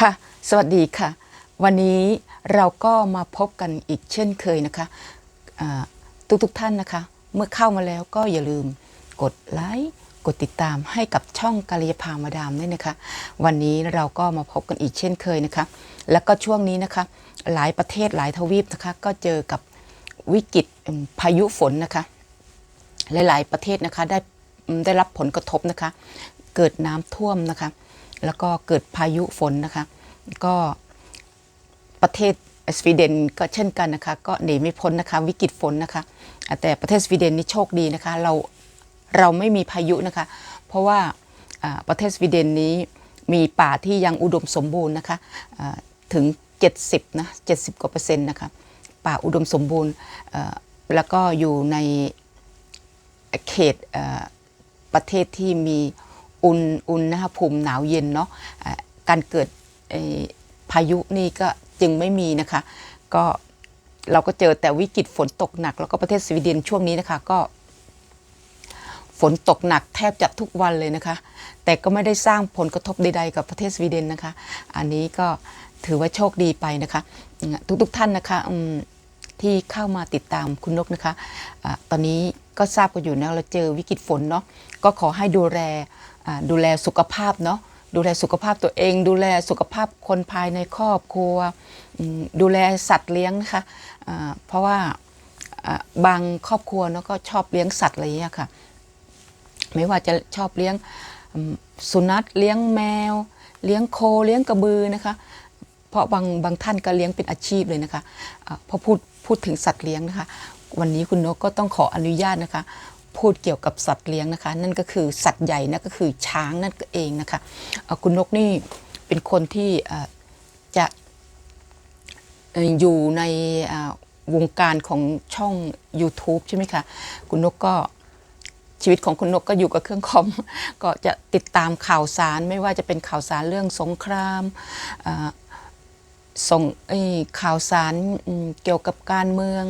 ค่ะ สวัสดีค่ะ วันนี้เราก็มาพบกันอีกเช่นเคยนะคะทุกทุกท่านนะคะ เมื่อเข้ามาแล้วก็อย่าลืมกดไลค์กดติดตามให้กับช่องกาลยาพามาดามด้วยนะคะ วันนี้เราก็มาพบกันอีกเช่นเคยนะคะ แล้วก็ช่วงนี้นะคะ หลายประเทศหลายทวีปนะคะ ก็เจอกับวิกฤตพายุฝนนะคะ หลาย ๆ ประเทศนะคะได้ได้รับผลกระทบนะคะ เกิดน้ำท่วมนะคะ แล้วก็เกิดพายุฝนนะคะก็ประเทศสวีเดนก็เช่นกันนะคะก็หนีไม่พ้นนะคะวิกฤตฝนนะคะแต่ประเทศสวีเดนนี่โชคดีนะคะเราเราไม่มีพายุนะคะ เพราะว่าประเทศสวีเดนนี้มีป่าที่ยังอุดมสมบูรณ์นะคะอ่าถึง 70นะ70 กว่าเปอร์เซ็นต์นะคะป่าอุดมสมบูรณ์แล้วก็อยู่ในเขตประเทศที่มี อุณอุณหภูมิหนาวเย็นเนาะการเกิดพายุนี่ก็จึงไม่มีนะคะ ก็เราก็เจอแต่วิกฤตฝนตกหนัก แล้วก็ประเทศสวีเดนช่วงนี้นะคะก็ ฝนตกหนักแทบจะทุกวันเลยนะคะ แต่ก็ไม่ได้สร้างผลกระทบใด ๆ กับประเทศสวีเดนนะคะ อันนี้ก็ถือว่าโชคดีไปนะคะ ทุกๆท่านนะคะที่เข้ามาติดตามคุณนกนะคะอะตอนนี้ก็ทราบกันอยู่นะเราเจอวิกฤตฝนเนาะก็ขอให้ดูแล ดูแลสุขภาพเนาะดูแลสุขภาพตัวเอง ดูแลสุขภาพคนภายในครอบครัว ดูแลสัตว์เลี้ยงนะคะอ่าเพราะว่าบางครอบครัวเนาะก็ชอบเลี้ยงสัตว์อะไรอย่างเงี้ยค่ะไม่ว่าจะชอบเลี้ยงสุนัขเลี้ยงแมว เลี้ยงโคเลี้ยงกระบือนะคะเพราะบางบางท่านก็เลี้ยงเป็นอาชีพเลยนะคะอ่าพอพูดพูดถึงสัตว์เลี้ยงนะคะ วันนี้คุณนกก็ต้องขออนุญาตนะคะ พูดเกี่ยวกับสัตว์เลี้ยงนะคะ นั่นก็คือสัตว์ใหญ่นั่นก็คือช้างนั่นเองนะคะคุณนกนี่เป็นคนที่จะอยู่ในวงการของช่อง YouTube ใช่ไหมคะ คุณนกก็ชีวิตของคุณนกก็อยู่กับเครื่องคอม ก็จะติดตามข่าวสารไม่ว่าจะเป็นข่าวสารเรื่องสงครามส่งข่าวสารเกี่ยวกับการเมือง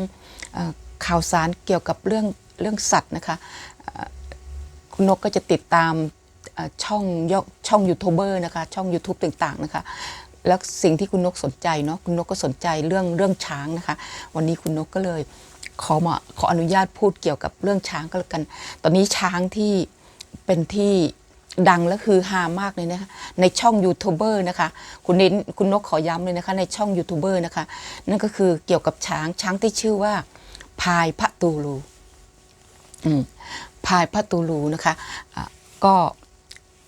ข่าวสารเกี่ยวกับเรื่อง เรื่องสัตว์นะคะคุณนกก็จะติดตามช่องยช่องยูทูบเบอร์นะคะช่อง YouTube ต่างๆนะคะแล้วสิ่งที่คุณนกสนใจเนาะคุณนกก็สนใจเรื่องเรื่องช้างนะคะ วันนี้คุณนกก็เลยขอมาขออนุญาตพูดเกี่ยวกับเรื่องช้างก็แล้วกัน ตอนนี้ช้างที่เป็นที่ดังและคือฮามากเลยนะคะในช่องยูทูบเบอร์นะคะคุณเน้นคุณนกขอย้ำเลยนะคะในช่องยูทูบเบอร์นะคะนั่นก็คือเกี่ยวกับช้างช้างที่ชื่อว่าพายพระตูลู พายพระตูลูนะคะะก็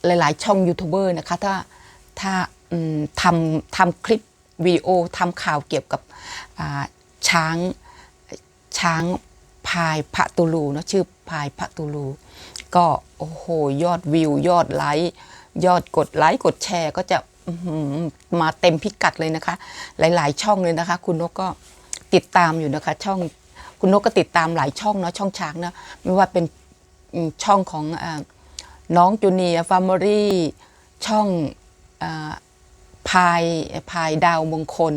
หลายๆ ช่องยูทูบเบอร์นะคะถ้าถ้าทำทำคลิปวิดีโอทำข่าวเกี่ยวกับช้างช้างพายพระตูลูเนะชื่อพายพระตูลู ก็โอ้โหยอดวิวยอดไลค์ยอดกดไลค์กดแชร์ก็จะมาเต็มพิกัดเลยนะคะ หลาย ๆ ช่องเลยนะคะ คุณนกก็ติดตามอยู่นะคะ ช่อง คุณนกก็ติดตามหลายช่องเนาะช่องช้างนะไม่ว่าเป็นช่องของอน้องจูเนียฟาร์มอรี่ช่องอพายพายดาวมงคล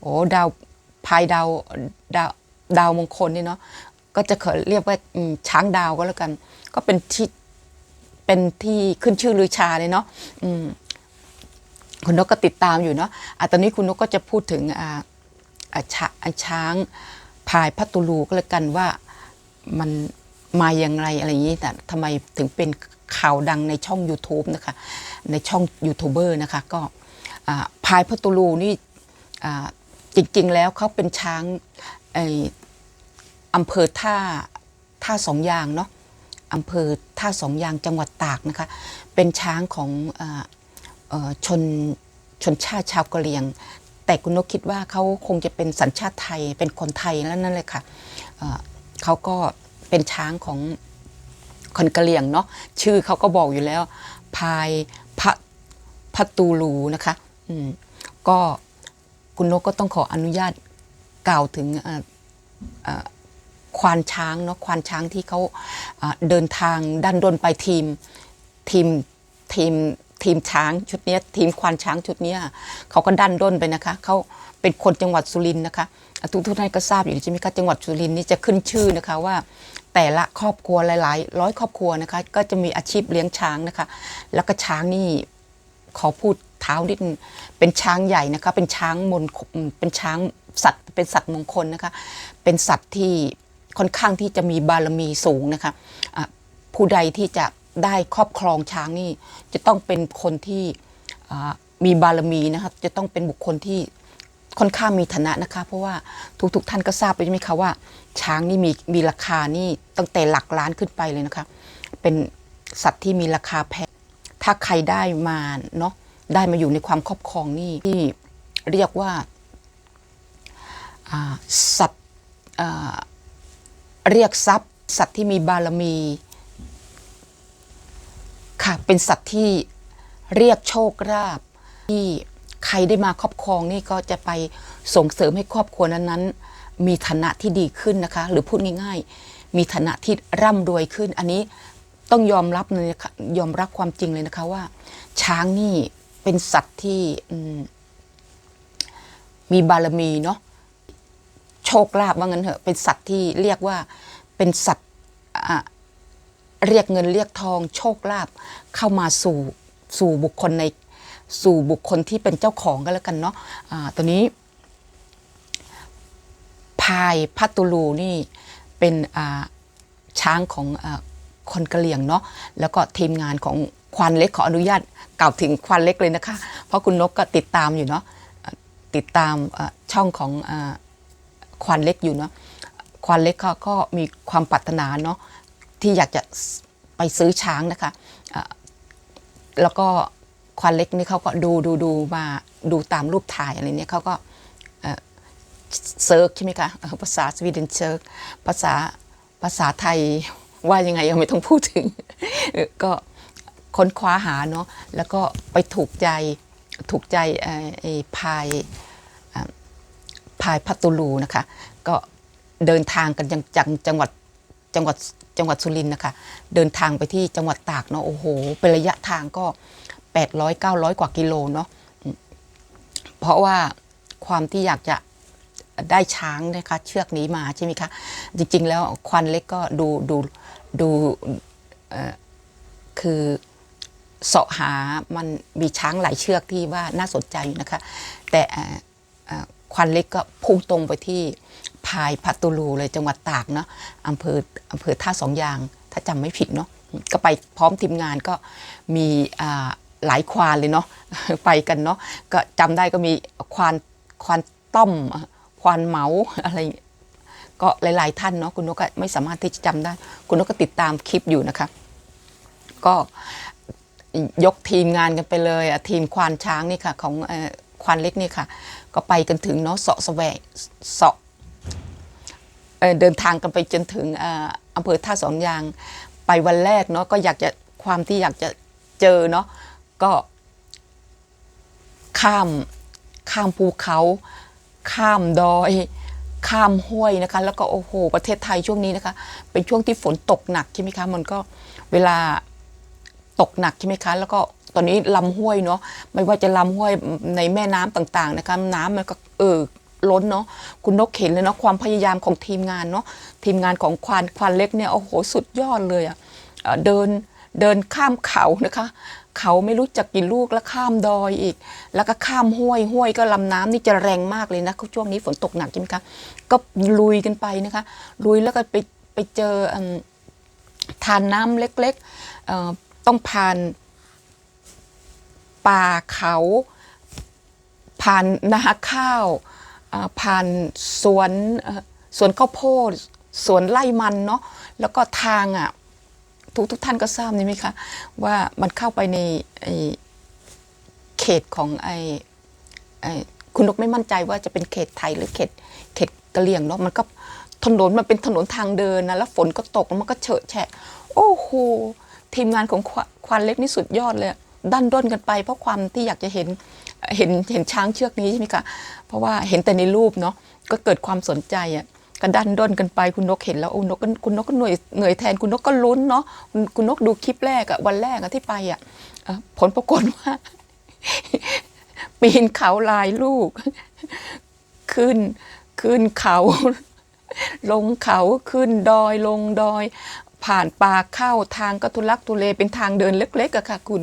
โอ้ดาวพายดาวดาวดาวมงคลนี่เนาะก็จะเขาเรียกว่าช้างดาวก็แล้วกัน ก็เป็นที่เป็นที่ขึ้นชื่อลือชาเลยเนาะคุณนกก็ติดตามอยู่เนาะอะตอนนี้คุณนกก็จะพูดถึงอ่าอ่าชาอ่าช้าง พายพัตูลูก็แล้วกันว่ามันมาอย่างไรอะไรอย่างนี้แต่ทำไมถึงเป็นข่าวดังในช่อง YouTube นะคะ ในช่องยูทูบเบอร์นะคะ ก็พายพัตูลูนี่จริง ๆ แล้วเขาเป็นช้างอำเภอท่าท่าสองยางเนาะอำเภอท่าสองยางจังหวัดตากนะคะ เป็นช้างของอออชนชนชาติชาวกะเหรี่ยง แต่คุณนกคิดว่าเขาคงจะเป็นสัญชาติไทยเป็นคนไทยแล้วนั่นเลยค่ะเอ่อเขาก็เป็นช้างของคนกะเหรี่ยงเนาะชื่อเขาก็บอกอยู่แล้ว พายพระพัตูลูนะคะอืมก็คุณนกก็ต้องขออนุญาตกล่าวถึงควานช้างเนาะควานช้างที่เขาอ่าเดินทางดันดนไปทีมทีมทีม ทีมช้างชุดนี้ทีมควานช้างชุดนี้เขาก็ดันด้นไปนะคะเขาเป็นคนจังหวัดสุรินทร์นะคะทุกทุกท่านก็ทราบอยู่ใช่ไหมคะจังหวัดสุรินทร์นี่จะขึ้นชื่อนะคะว่า แต่ละครอบครัวหลายๆ ร้อยครอบครัวนะคะก็จะมีอาชีพเลี้ยงช้างนะคะ แล้วก็ช้างนี่ขอพูดเท้านิดเป็นช้างใหญ่นะคะ เป็นช้างมนเป็นช้างสัตว์เป็นสัตว์มงคลนะคะ เป็นสัตว์ที่ค่อนข้างที่จะมีบารมีสูงนะคะผู้ใดที่จะ ได้ครอบครองช้างนี่ จะต้องเป็นคนที่มีบารมีนะคะจะต้องเป็นบุคคลที่ค่อนข้างมีฐานะนะคะ เพราะว่าทุกๆท่านก็ทราบไปใช่ไหมคะว่า ช้างนี่มีมีราคานี่ตั้งแต่หลักล้านขึ้นไปเลยนะคะ เป็นสัตว์ที่มีราคาแพงถ้าใครได้มาเนาะได้มาอยู่ในความครอบครองนี่ที่เรียกว่าสัตว์เรียกทรัพย์ สัตว์ที่มีบารมี ค่ะ เป็นสัตว์ที่เรียกโชคลาภที่ใครได้มาครอบครองนี่ก็จะไปส่งเสริมให้ครอบครัวนั้นๆ มีฐานะที่ดีขึ้นนะคะ หรือพูดง่าย ๆ มีฐานะที่ร่ำรวยขึ้น อันนี้ต้องยอมรับเลยยอมรับความจริงเลยนะคะว่า ช้างนี่เป็นสัตว์ที่มีบารมีเนาะโชคลาภว่างั้นเถอะเป็นสัตว์ที่เรียกว่าเป็นสัตว์ เรียกเงินเรียกทองโชคลาภเข้ามาสู่สู่บุคคลในสู่บุคคลที่เป็นเจ้าของกันแล้วกันเนาะอ่าตัวนี้พายพัตุลูนี่เป็นช้างของอคนกะเหลี่ยงเนาะแล้วก็ทีมงานของควานเล็กขออนุญาตกล่าวถึงควานเล็กเลยนะคะ เพราะคุณนกก็ติดตามอยู่เนาะติดตามช่องของอควานเล็กอยู่เนาะควานเล็กเขาก็มีความปรารถนาเนาะ ที่อยากจะไปซื้อช้างนะคะะแล้วก็ควานเล็กนี่เขาก็ดูดูดูมาดูตามรูปถ่ายอะไรเนี่ยเขาก็เซิร์ชใช่ไหมคะภาษาสวีเดนเซิร์ชภาษาภาษาไทยว่ายังไงยังไม่ต้องพูดถึง ก็ค้นคว้าหาเนาะแล้วก็ไปถูกใจถูกใจไอ้พายพายพัตุลูนะคะ ก็เดินทางกันยังจังจังหวัดจังหวัด จังหวัดสุรินทร์นะคะ เดินทางไปที่จังหวัดตากเนาะโอ้โหเป็นระยะทางก็ 800 900 กว่ากิโลเนาะเพราะว่าความที่อยากจะได้ช้างนะคะเชือกนี้มาใช่ไหมคะจริง ๆ แล้วควันเล็กก็ดูดูดูคือเสาะหามันมีช้างหลายเชือกที่ว่าน่าสนใจอยู่นะคะ แต่ควันเล็กก็พุ่งตรงไปที่ พายพัตุลูเลยจังหวัดตากเนาะอำเภออำเภอท่าสองยาง ถ้าจำไม่ผิดเนาะก็ไปพร้อมทีมงานก็มีอ่าหลายควานเลยเนาะไปกันเนาะก็จำได้ก็มีควานควานต้อมควานเมาอะไรก็หลาย ๆ ท่านเนาะคุณนกก็ไม่สามารถที่จะจำได้ คุณนกก็ติดตามคลิปอยู่นะคะ ก็ยกทีมงานกันไปเลยอะทีมควานช้างนี่ค่ะ ของเออควานเล็กนี่ค่ะ ก็ไปกันถึงเนาะเสาะแสวงเสาะ เดินทางกันไปจนถึงเอ่ออำเภอท่าสองยางไปวันแรกเนาะก็อยากจะความที่อยากจะเจอเนาะก็ข้ามข้ามภูเขา ข้ามดอย ข้ามห้วยนะคะ แล้วก็โอ้โห ประเทศไทยช่วงนี้นะคะ เป็นช่วงที่ฝนตกหนักใช่ไหมคะมันก็เวลาตกหนักใช่ไหมคะ แล้วก็ตอนนี้ลำห้วยเนาะไม่ว่าจะลำห้วยในแม่น้ำต่างๆนะคะ น้ำมันก็เออ ล้นเนาะคุณนกเห็นเลยเนาะความพยายามของทีมงานเนาะทีมงานของควานควานเล็กเนี่ยโอ้โหสุดยอดเลยอะเอ่อเดินเดินข้ามเขานะคะ เขาไม่รู้จักกี่ลูกแล้วข้ามดอยอีก แล้วก็ข้ามห้วยห้วยก็ลำน้ำนี่จะแรงมากเลยนะช่วงนี้ฝนตกหนักใช่ไหมคะก็ลุยกันไปนะคะ ลุยแล้วก็ไปไปเจอทานน้ำเล็กๆต้องผ่านป่าเขาผ่านนาข้าว ผ่านสวนสวนข้าวโพดสวนไร่มันเนาะแล้วก็ทางอะทุกทุกท่านก็ทราบนี่ไหมคะว่ามันเข้าไปในไอเขตของไอไอคุณนกไม่มั่นใจว่าจะเป็นเขตไทยหรือเขตเขตกะเหรี่ยงเนาะมันก็ถนนมันเป็นถนนทางเดินนะแล้วฝนก็ตกแล้วมันก็เฉอะแฉะ โอ้โหทีมงานของควานเล็กนี่สุดยอดเลยดันด้นกันไปเพราะความที่อยากจะเห็น เห็นเห็นช้างเชือกนี้ใช่ไหมคะเพราะว่าเห็นแต่ในรูปเนาะก็เกิดความสนใจอะก็ดันด้นกันไปคุณนกเห็นแล้วโอ้นกคุณนกก็เหนื่อยเหนื่อยแทนคุณนกก็ลุ้นเนาะคุณนกดูคลิปแรกอะวันแรกอะที่ไปอะเอ่อผลปรากฏว่า ปีนเขาลายลูก ขึ้นขึ้นเขา ลงเขาขึ้นดอยลงดอย ผ่านป่าเข้าทางก็ทุลักทุเลเป็นทางเดินเล็กๆอะค่ะคุณ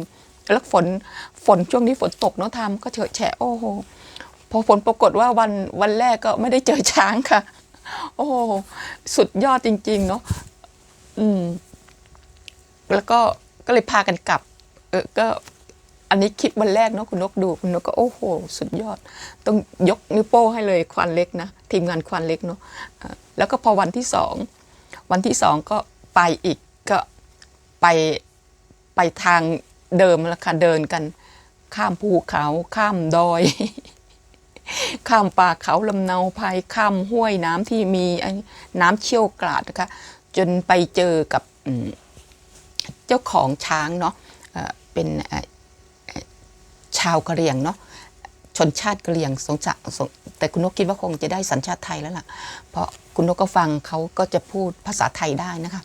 แล้วฝนฝนช่วงนี้ฝนตกเนาะทำก็เฉอะแฉะโอ้โหพอฝนปรากฏว่าวันวันแรกก็ไม่ได้เจอช้างค่ะ โอ้โหสุดยอดจริง ๆ เนาะอืม แล้วก็ก็เลยพากันกลับ เออก็อันนี้คิดวันแรกเนาะคุณนกดูคุณนกก็โอ้โห สุดยอด ต้องยกนิ้วโป้ให้เลยควันเล็กนะทีมงานควันเล็กเนาะแล้วก็พอวันที่สองวันที่สองก็ไปอีกก็ไปไปทาง เดิมแล้วค่ะเดินกัน ข้ามภูเขาข้ามดอย ข้ามป่าเขาลำเนาภัยข้ามห้วยน้ำที่มีน้ำเชี่ยวกราดนะคะจนไปเจอกับเจ้าของช้างเนาะเป็นชาวกะเหรี่ยงเนาะชนชาติกะเหรี่ยงสงจะสงแต่คุณนกคิดว่าคงจะได้สัญชาติไทยแล้วล่ะ เพราะคุณนกก็ฟังเขาก็จะพูดภาษาไทยได้นะคะ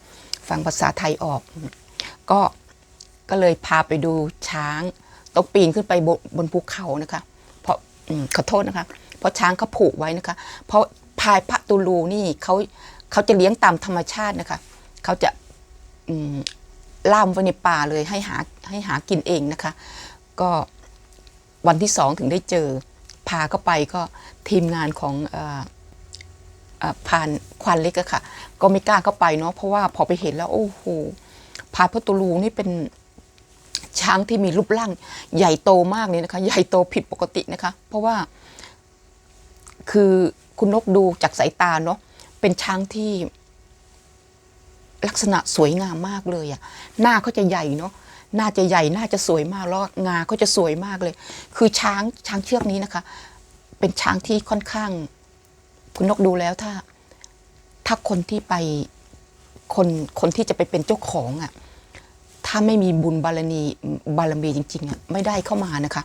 ฟังภาษาไทยออก ก็ ก็เลยพาไปดูช้างต้องปีนขึ้นไปบนบนภูเขานะคะ เพราะขอโทษนะคะ เพราะช้างเขาผูกไว้นะคะ เพราะพายพระตูลูนี่เขาเขาจะเลี้ยงตามธรรมชาตินะคะเขาจะล่ามไว้ในป่าเลยให้หาให้หากินเองนะคะ ก็วันที่สองถึงได้เจอ พาเข้าไปก็ทีมงานของเออเอ่อพานควานเล็กอะค่ะ ก็ไม่กล้าเข้าไปเนาะเพราะว่าพอไปเห็นแล้วโอ้โหพายพระตูลูนี่เป็น ช้างที่มีรูปร่างใหญ่โตมากเลยนะคะ ใหญ่โตผิดปกตินะคะ เพราะว่าคือคุณนกดูจากสายตาเนาะเป็นช้างที่ลักษณะสวยงามมากเลยอะ่ะหน้าเขาจะใหญ่เนาะหน้าจะใหญ่หน้าจะสวยมากแล้วงาเขาจะสวยมากเลย คือช้างช้างเชือกนี้นะคะ เป็นช้างที่ค่อนข้าง คุณนกดูแล้วถ้า ถ้าคนที่ไปคนคนที่จะไปเป็นเจ้าของอะ ถ้าไม่มีบุญบารมีบารมีจริงๆอะไม่ได้เข้ามานะคะ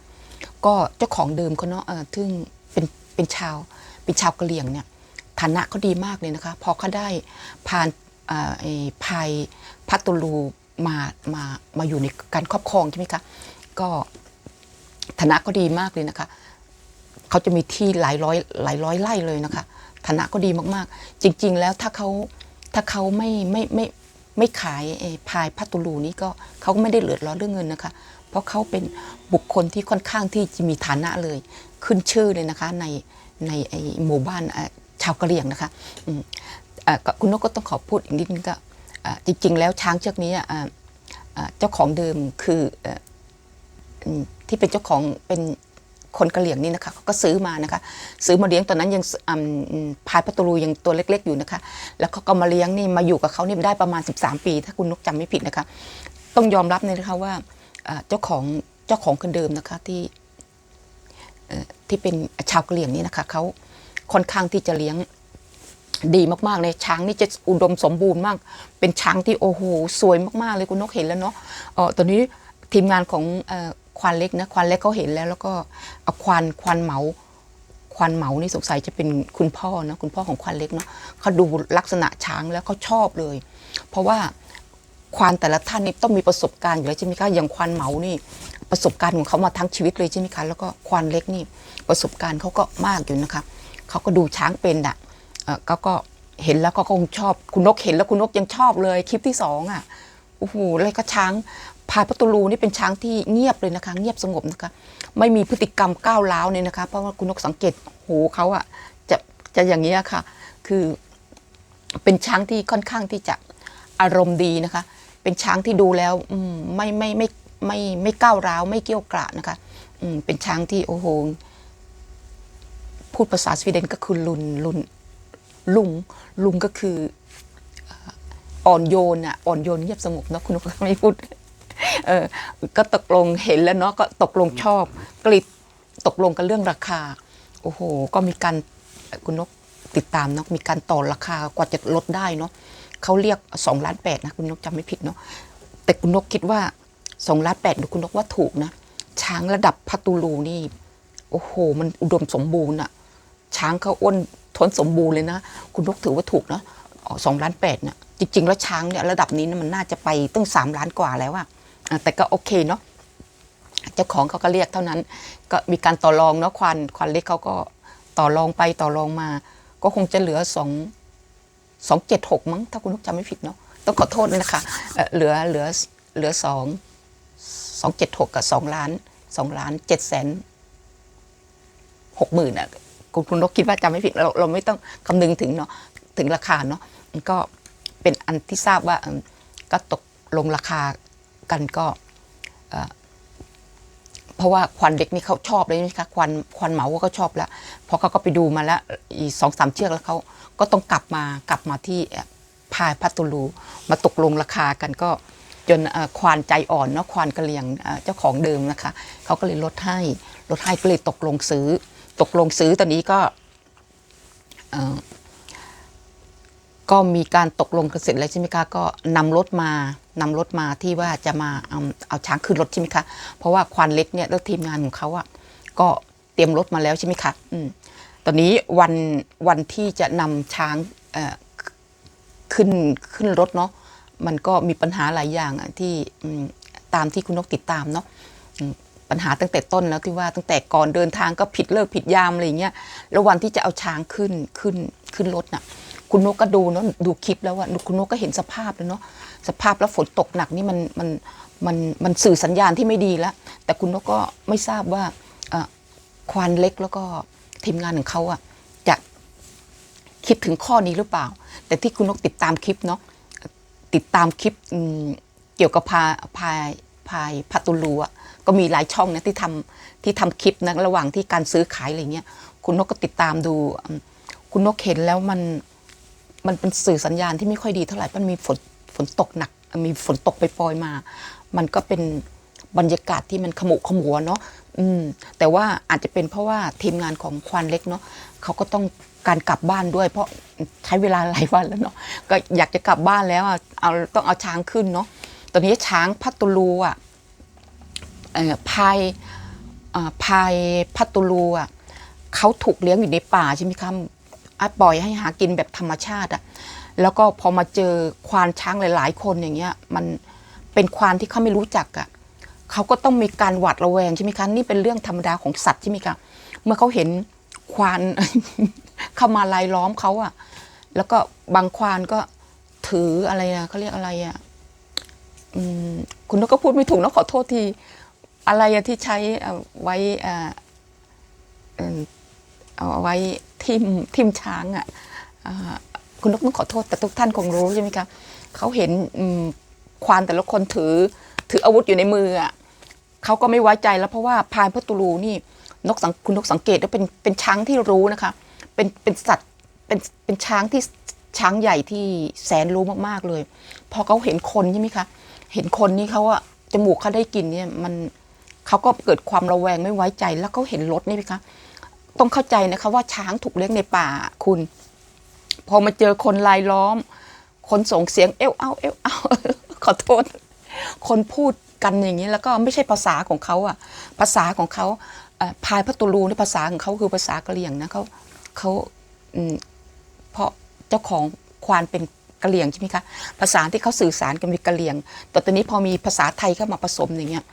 ก็เจ้าของเดิมเขาเนาะเออซึ่งเป็นเป็นชาวเป็นชาวกะเหรี่ยงเนี่ยฐานะเขาดีมากเลยนะคะ พอเขาได้ผ่านไอ้พายพัตตูลูมามามาอยู่ในการครอบครองใช่ไหมคะก็ฐานะก็ดีมากเลยนะคะเขาจะมีที่หลายร้อยหลายร้อยไร่เลยนะคะฐานะก็ดีมากๆ จริง ๆ แล้วถ้าเขาถ้าเขาไม่ไม่ไม่ ไม่ขายไอ้พายพัตตูลูนี้ก็เขาก็ไม่ได้เดือดร้อนเรื่องเงินนะคะ เพราะเขาเป็นบุคคลที่ค่อนข้างที่จะมีฐานะเลย ขึ้นชื่อเลยนะคะในในไอหมู่บ้านชาวกะเหรี่ยงนะคะคุณนกก็ต้องขอพูดอีกนิดนึงก็จริง ๆ แล้วช้างเชือกนี้เจ้าของเดิมคือที่เป็นเจ้าของเป็น คนกะเหรี่ยงนี่นะคะเขาก็ซื้อมานะคะ ซื้อมาเลี้ยงตอนนั้นยังอืมอืมพายพัตตูลูยังตัวเล็ก ๆ อยู่นะคะ แล้วเขาก็มาเลี้ยงนี่มาอยู่กับเขานี่ได้ประมาณ 13 ปี ถ้าคุณนกจำไม่ผิดนะคะ ต้องยอมรับเลยนะคะว่าเจ้าของเจ้าของคนเดิมนะคะที่เอ่อที่เป็นชาวกะเหรี่ยงนี่นะคะเขาค่อนข้างที่จะเลี้ยงดีมากๆเลยช้างนี่จะอุดมสมบูรณ์มาก เป็นช้างที่โอ้โหสวยมากๆเลยคุณนกเห็นแล้วเนาะเออตอนนี้ทีมงานของเอ่อ ควานเล็กนะควานเล็กเขาเห็นแล้ว แล้วก็เอาควานควานเหมาควานเหมานี่สงสัยจะเป็นคุณพ่อนะคุณพ่อของควานเล็กเนาะเขาดูลักษณะช้างแล้วเขาชอบเลย เพราะว่าควานแต่ละท่านนี่ต้องมีประสบการณ์อยู่แล้วใช่ไหมคะอย่างควานเหมานี่ประสบการณ์ของเขามาทั้งชีวิตเลยใช่ไหมคะแล้วก็ควานเล็กนี่ประสบการณ์เขาก็มากอยู่นะคะเขาก็ดูช้างเป็นอะเออเขาก็เห็นแล้วก็คงชอบคุณนกเห็นแล้วคุณนกยังชอบเลยคลิปที่สองอะโอ้โหแล้วก็ช้าง พายประตูลูนี่เป็นช้างที่เงียบเลยนะคะ เงียบสงบนะคะ ไม่มีพฤติกรรมก้าวร้าวเนี่ยนะคะ เพราะว่าคุณนกสังเกตหูเขาอะจะจะอย่างนี้ค่ะ คือเป็นช้างที่ค่อนข้างที่จะอารมณ์ดีนะคะ เป็นช้างที่ดูแล้วไม่ไม่ไม่ไม่ไม่ก้าวร้าวไม่เกี้ยวกราดนะคะอืมเป็นช้างที่โอ้โหพูดภาษาสวีเดนก็คือลุนลุนลุงลุงก็คืออ่อนโยนอะอ่อนโยนเงียบสงบเนอะคุณนกไม่พูด เออก็ตกลงเห็นแล้วเนาะก็ตกลงชอบกลิดตกลงกันเรื่องราคา โอ้โห ก็มีการคุณนกติดตามเนาะมีการต่อราคากว่าจะลดได้เนาะเขาเรียกสองล้านแปดนะคุณนกจำไม่ผิดเนาะแต่คุณนกคิดว่าสองล้านแปดคุณนกว่าถูกนะ ช้างระดับพัตูลูนี่ โอ้โห มันอุดมสมบูรณ์อะช้างเขาอ้วนทนสมบูรณ์เลยนะ คุณนกถือว่าถูกนะสองล้านแปดเนี่ยจริง ๆ แล้วช้างเนี่ยระดับนี้นะมันน่าจะไปตั้งสามล้านกว่าแล้วอะ แต่ก็โอเคเนาะเจ้าของเขาก็เรียกเท่านั้น ก็มีการต่อรองเนาะควันควันเล็กเขาก็ต่อรองไปต่อรองมา ก็คงจะเหลือสองสองเจ็ดหกมั้งถ้าคุณนกจำไม่ผิดเนาะต้องขอโทษด้วยนะคะเหลือเหลือเหลือสองสองเจ็ดหกกับสองล้านสองล้านเจ็ดแสนหกหมื่นอะคุณคุณนกคิดว่าจำไม่ผิดเราเราไม่ต้องคำนึงถึงเนาะถึงราคาเนาะมันก็เป็นอันที่ทราบว่าก็ตกลงราคา กันก็เพราะว่าควันเด็กนี่เขาชอบเลยใช่ไหมคะควันควันเหมาก็ชอบแล้วพราะเขาก็ไปดูมาแล้วอีสองสามเชือกแล้วเขาก็ต้องกลับมากลับมาที่พายพัตตูลูมาตกลงราคากันก็จนควานใจอ่อนเนาะควานกระเลียงเจ้าของเดิมนะคะเขาก็เลยลดให้ลดให้ก็เลยตกลงซื้อ ตกลงซื้อตอนนี้ก็ ก็มีการตกลงกันเสร็จแล้วใช่ไหมคะก็นำรถมานำรถมาที่ว่าจะมาเอาเอาช้างขึ้นรถใช่ไหมคะเพราะว่าควานเล็กเนี่ยแล้วทีมงานของเขาอะก็เตรียมรถมาแล้วใช่ไหมคะอืมตอนนี้วันวันที่จะนำช้างเอ่อขึ้นขึ้นรถเนาะมันก็มีปัญหาหลายอย่างอะที่อืมตามที่คุณนกติดตามเนาะปัญหาตั้งแต่ต้นแล้วที่ว่าตั้งแต่ก่อนเดินทางก็ผิดเลิกผิดยามอะไรเงี้ยแล้ววันที่จะเอาช้างขึ้นขึ้นขึ้นรถน่ะ คุณนกก็ดูเนาะดูคลิปแล้วอะคุณนกก็เห็นสภาพแล้วเนาะสภาพแล้วฝนตกหนักนี่มันมันมันมันสื่อสัญญาณที่ไม่ดีแล้ว แต่คุณนกก็ไม่ทราบว่าเออควานเล็กแล้วก็ทีมงานของเขาอะจะคิดถึงข้อนี้หรือเปล่า แต่ที่คุณนกติดตามคลิปเนาะติดตามคลิปเกี่ยวกับพาพายพายพัตุลูอะก็มีหลายช่องนะที่ทำที่ทำคลิปนะระหว่างที่การซื้อขายอะไรเงี้ยคุณนกก็ติดตามดู คุณนกเห็นแล้วมัน มันเป็นสื่อสัญญาณที่ไม่ค่อยดีเท่าไหร่มันมีฝนฝนตกหนัก มีฝนตกไปปลอยมา มันก็เป็นบรรยากาศที่มันขมุขมัวเนาะอืม แต่ว่าอาจจะเป็นเพราะว่าทีมงานของควานเล็กเนาะเขาก็ต้องการกลับบ้านด้วย เพราะใช้เวลาหลายวันแล้วเนาะก็อยากจะกลับบ้านแล้วเอาต้องเอาช้างขึ้นเนาะตอนนี้ช้างพัตุลูอะเอ่อพายอ่าพายพัตุลูอะเขาถูกเลี้ยงอยู่ในป่าใช่ไหมคะ ปล่อยให้หากินแบบธรรมชาติอะแล้วก็พอมาเจอควานช้างหลาย ๆ คนอย่างเงี้ย มันเป็นควานที่เขาไม่รู้จักอะเขาก็ต้องมีการหวาดระแวงใช่ไหมคะนี่เป็นเรื่องธรรมดาของสัตว์ใช่ไหมคะเมื่อเขาเห็นควานเข้ามาลายล้อมเขาอะแล้วก็บางควานก็ถืออะไรอะเขาเรียกอะไรอะคุณนกก็พูดไม่ถูกนะขอโทษที อะไรอะที่ใช้ไว้อ่า เอิ่มเอาไว้ทิมทิมช้างอะอ่าคุณนกต้องขอโทษแต่ทุกท่านคงรู้ใช่ไหมคะเขาเห็นควานแต่ละคนถือถืออาวุธอยู่ในมืออะเขาก็ไม่ไว้ใจแล้วเพราะว่าพายพัตุลูนี่นกสังคุณนกสังเกตว่าเป็นเป็นช้างที่รู้นะคะ เป็นเป็นสัตว์เป็นเป็นช้างที่ช้างใหญ่ที่แสนรู้มากๆเลย พอเขาเห็นคนใช่ไหมคะเห็นคนนี่เขาอะจมูกเขาได้กลินเนี่ยมันเขาก็เกิดความระแวงไม่ไว้ใจแล้วเขาเห็นรถนี่ไหมคะ ต้องเข้าใจนะคะว่าช้างถูกเลี้ยงในป่าคุณ พอมาเจอคนลายล้อม คนส่งเสียงเอ้วเอ้าเอวเอาขอโทษ คนพูดกันอย่างนี้แล้วก็ไม่ใช่ภาษาของเขาอะ ภาษาของเขาพายพัตุลูในภาษาของเขาคือภาษากะเหรี่ยงนะเขาเขาเพราะเจ้าของควานเป็นกะเหรี่ยงใช่ไหมคะภาษาที่เขาสื่อสารกันเป็นกะเหรี่ยง แต่ตอนนี้พอมีภาษาไทยเข้ามาผสมอย่างเงี้ย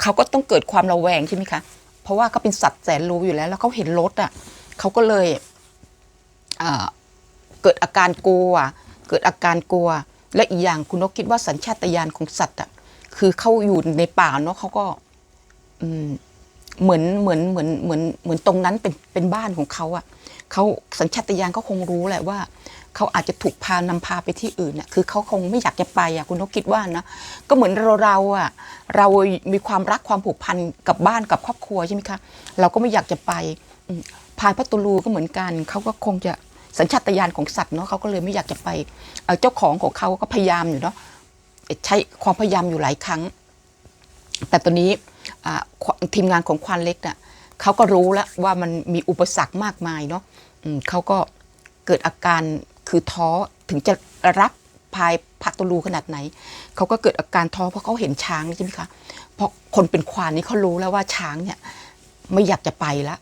เขาก็ต้องเกิดความระแวงใช่ไหมคะ เพราะว่าเขาเป็นสัตว์แสนรู้อยู่แล้ว แล้วเขาเห็นรถอะเขาก็เลยเกิดอาการกลัว เกิดอาการกลัว และอีกอย่างคุณนกคิดว่าสัญชาตญาณของสัตว์อะคือเขาอยู่ในป่าเนาะเขาก็อืมเหมือนเหมือนเหมือนเหมือนเหมือนตรงนั้นเป็นเป็นบ้านของเขาอะเขาสัญชาตญาณเขาคงรู้แหละว่า เขาอาจจะถูกพานำพาไปที่อื่นน่ะคือเขาคงไม่อยากจะไปอะคุณนกคิดว่านะ ก็เหมือนเราเราอะเรามีความรักความผูกพันกับบ้านกับครอบครัวใช่ไหมคะ เราก็ไม่อยากจะไปพายพัตุลูก็เหมือนกันเขาก็คงจะสัญชาตญาณของสัตว์เนาะเขาก็เลยไม่อยากจะไปเจ้าของของเขาก็พยายามอยู่เนาะใช้ความพยายามอยู่หลายครั้ง แต่ตอนนี้ทีมงานของควานเล็กน่ะเขาก็รู้แล้วว่ามันมีอุปสรรคมากมายเนาะเขาก็เกิดอาการ คือท้อถึงจะรักพายพัตุลูขนาดไหน เขาก็เกิดอาการท้อเพราะเขาเห็นช้างใช่ไหมคะเพราะคนเป็นควานนี่เขารู้แล้วว่าช้างเนี่ยไม่อยากจะไปละ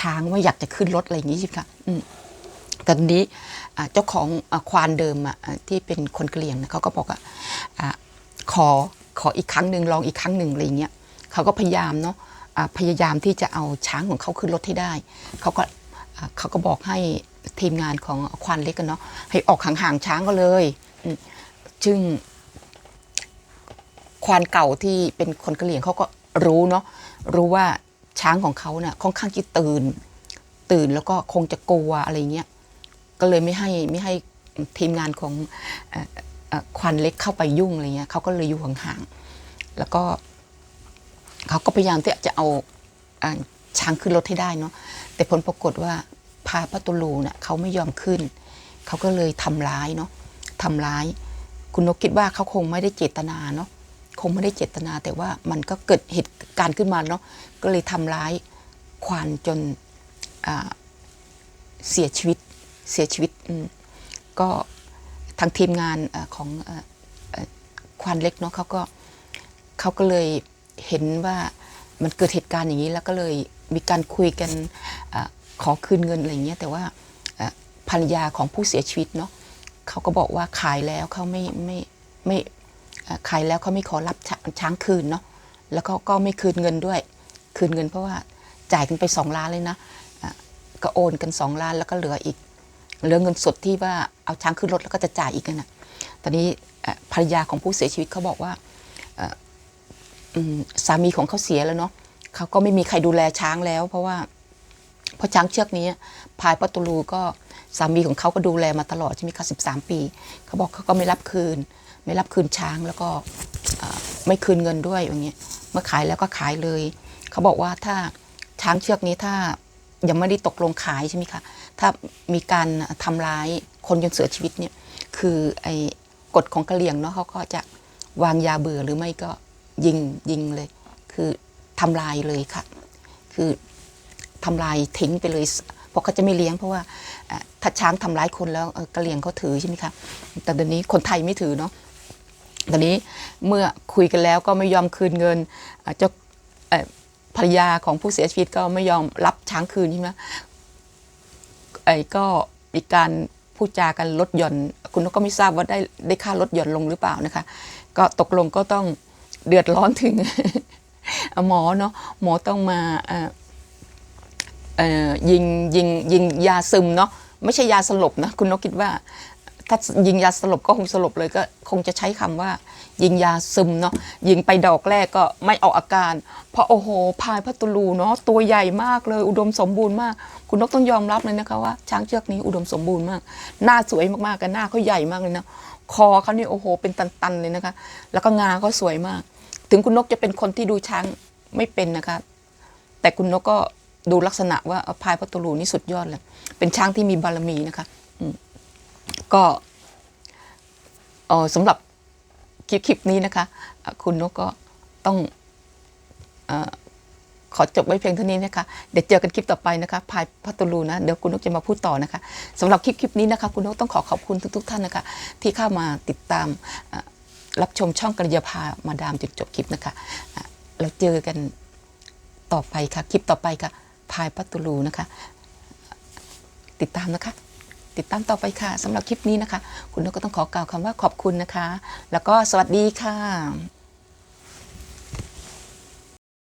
ช้างไม่อยากจะขึ้นรถอะไรอย่างนี้ใช่ไหมคะอืมตอนนี้เจ้าของอควานเดิมอะที่เป็นคนเหรี่ยงนะเขาก็บอกอะอ่าขอขออีกครั้งหนึ่งลองอีกครั้งหนึ่งอะไรอย่างเงี้ยเขาก็พยายามเนาะพยายามที่จะเอาช้างของเขาขึ้นรถให้ได้เขาก็เขาก็บอกให้ ทีมงานของควานเล็กกันเนาะให้ออกห่างๆช้างก็เลยซึ่งควานเก่าที่เป็นคนกะเหรี่ยงเขาก็รู้เนาะรู้ว่าช้างของเขาเนี่ยค่อนข้างที่ตื่น ตื่นแล้วก็คงจะกลัวอะไรเงี้ยก็เลยไม่ให้ไม่ให้ทีมงานของออควานเล็กเข้าไปยุ่งอะไรเงี้ยเขาก็เลยอยู่ห่างๆแล้วก็เขาก็พยายามที่จะเอาช้างขึ้นรถให้ได้เนาะแต่ผลปรากฏว่า พาพัตุลูเนี่ยเขาไม่ยอมขึ้น เขาก็เลยทำร้ายเนาะทำร้าย คุณนกคิดว่าเขาคงไม่ได้เจตนาเนาะคงไม่ได้เจตนาแต่ว่ามันก็เกิดเหตุการณ์ขึ้นมาเนาะก็เลยทำร้ายควานจนเสียชีวิตเสียชีวิตก็ทางทีมงานอของอควานเล็กเนาะเขาก็เขาก็เลยเห็นว่ามันเกิดเหตุการณ์อย่างนี้แล้วก็เลยมีการคุยกัน ขอคืนเงินอะไรเงี้ยแต่ว่าภรรยาของผู้เสียชีวิตเนาะเขาก็บอกว่าขายแล้วเขาไม่ไม่ไม่ขายแล้วเขาไม่ขอรับช้างคืนเนาะแล้วก็ก็ไม่คืนเงินด้วย คืนเงินเพราะว่าจ่ายกันไปสองล้านเลยนะะก็โอนกันสองล้านแล้วก็เหลืออีก เหลือเงินสดที่ว่าเอาช้างขึ้นรถแล้วก็จะจ่ายอีกนั่ะตอนนี้ภรรยาของผู้เสียชีวิตเขาบอกว่าสามีของเขาเสียแล้วเนาะเขาก็ไม่มีใครดูแลช้างแล้ว เพราะว่า เพราะช้างเชือกนี้พายปัตตูลูก็สามีของเขาก็ดูแลมาตลอดใช่ไหมคะสิบสามปี เขาบอกเขาก็ไม่รับคืน ไม่รับคืนช้างแล้วก็ไม่คืนเงินด้วยอย่างเงี้ยเมื่อขายแล้วก็ขายเลย เขาบอกว่าถ้าช้างเชือกนี้ถ้ายังไม่ได้ตกลงขายใช่ไหมคะถ้ามีการทำร้ายคนจนเสียชีวิตเนี่ยคือไอ้กฎของกะเหรี่ยงเนาะเขาก็จะวางยาเบื่อหรือไม่ก็ยิงยิงเลย คือทำลายเลยค่ะ คือ ทำลายทิ้งไปเลยเพราะเขาจะไม่เลี้ยงเพราะว่าถ้าช้างทำร้ายคนแล้วเอ่อกะเหรี่ยงเขาถือใช่ไหมคะแต่เดี๋ยวนี้คนไทยไม่ถือเนาะตอนนี้เมื่อคุยกันแล้วก็ไม่ยอมคืนเงินเจ้าภรรยาของผู้เสียชีวิตก็ไม่ยอมรับช้างคืนใช่ไหมไอ้ก็มีการพูดจากันลดหย่อน คุณนกก็ไม่ทราบว่าได้ได้ค่าลดหย่อนลงหรือเปล่านะคะ ก็ตกลงก็ต้องเดือดร้อนถึงหมอเนาะหมอต้องมา ยิงยิงยิงยาซึมเนาะไม่ใช่ยาสลบนะคุณนกคิดว่า ถ้ายิงยาสลบก็คงสลบเลยก็คงจะใช้คำว่า ยิงยาซึมเนาะยิงไปดอกแรกก็ไม่ออกอาการ เพราะโอ้โหพายพัตลูเนาะตัวใหญ่มากเลย อุดมสมบูรณ์มาก คุณนกต้องยอมรับเลยนะคะว่า ช้างเชือกนี้อุดมสมบูรณ์มาก หน้าสวยมากๆกันหน้าเขาใหญ่มากเลยนะคอเขานี่โอ้โห เป็นตันๆเลยนะคะ แล้วก็งาเขาสวยมาก ถึงคุณนกจะเป็นคนที่ดูช้างไม่เป็นนะคะ แต่คุณนกก็ ดูลักษณะว่าอ่อพายพัตตูลูนี่สุดยอดเลย เป็นช้างที่มีบารมีนะคะก็อ่อสำหรับคลิปคลิปนี้นะคะ คุณนกก็ต้องอขอจบไว้เพียงเท่านี้นะคะ เดี๋ยวเจอกันคลิปต่อไปนะคะ พายพัตตูลูนะ เดี๋ยวคุณนกจะมาพูดต่อนะคะสำหรับคลิปคลิปนี้นะคะ คุณนกต้องขอขอบคุณทุก ๆ ท่านนะคะ ที่เข้ามาติดตามรับชมช่องกัญญาภามาดามจนจบคลิปนะคะอะเราเจอกันต่อไปค่ะ คลิปต่อไปค่ะ พายปัตตูลูนะคะ ติดตามนะคะ ติดตามต่อไปค่ะสำหรับคลิปนี้นะคะ คุณนกก็ต้องขอกล่าวคำว่าขอบคุณนะคะ แล้วก็สวัสดีค่ะ